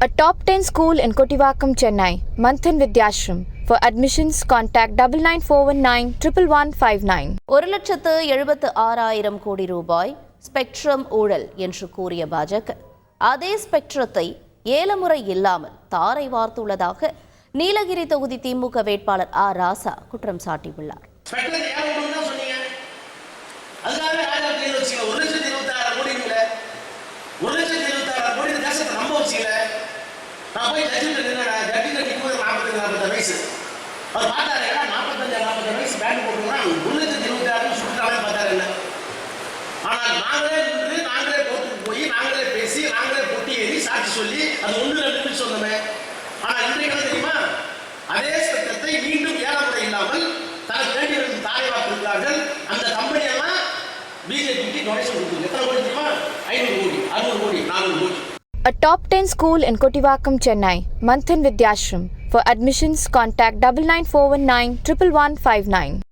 A top 10 school in Kotivakkam, Chennai, Manthan Vidyashram. For admissions, contact double nine four one nine triple one five nine. ஒரு லட்சத்து எழுபத்து ஆறாயிரம் கோடி ரூபாய் spectrum ஊழல் என்று கூறிய பாஜக அதே ஸ்பெக்ட்ரத்தை ஏலமுறை இல்லாமல் தாரை வார்த்துள்ளதாக நீலகிரி தொகுதி திமுக வேட்பாளர் ஆ ராசா குற்றம் சாட்டியுள்ளார் நான் போய் ஜட்ஜிட்ட நின்னேன் ஜட்ஜில் நிற்கும்போது நாற்பத்தஞ்சு நாற்பத்தஞ்சு வயசு. அவர் பார்த்தாரு ஏன்னா நாற்பத்தஞ்சு நாற்பத்தஞ்சு வயசு பேண்ட் போட்டுனா ஒரு லட்சத்தி இருபத்தாயிரம் சுற்றுலாவே பார்த்தாரு என்ன? ஆனால் நாங்களே நின்று நாங்களே கோர்ட்டுக்கு போய் நாங்களே பேசி நாங்களே பொட்டி ஏறி சாட்சி சொல்லி அது ஒன்று ரெண்டு சொன்னோமே. ஆனால் இன்றைக்கு என்ன தெரியுமா? அதே சட்டத்தை மீண்டும் ஏலமுறை இல்லாமல் தனக்கு வேண்டியவர்கள் தாரை வாக்குகிறார்கள் அந்த கம்பெனி எல்லாம் பிஜேபிக்கு டொனேஷன் கொடுக்குது. எத்தனை கோடி தெரியுமா? ஐநூறு கோடி அறுநூறு கோடி நானூறு கோடி. Top 10 school in Kotivakam, Chennai, Manthan Vidyashram. For admissions, contact double nine four one nine triple one five nine.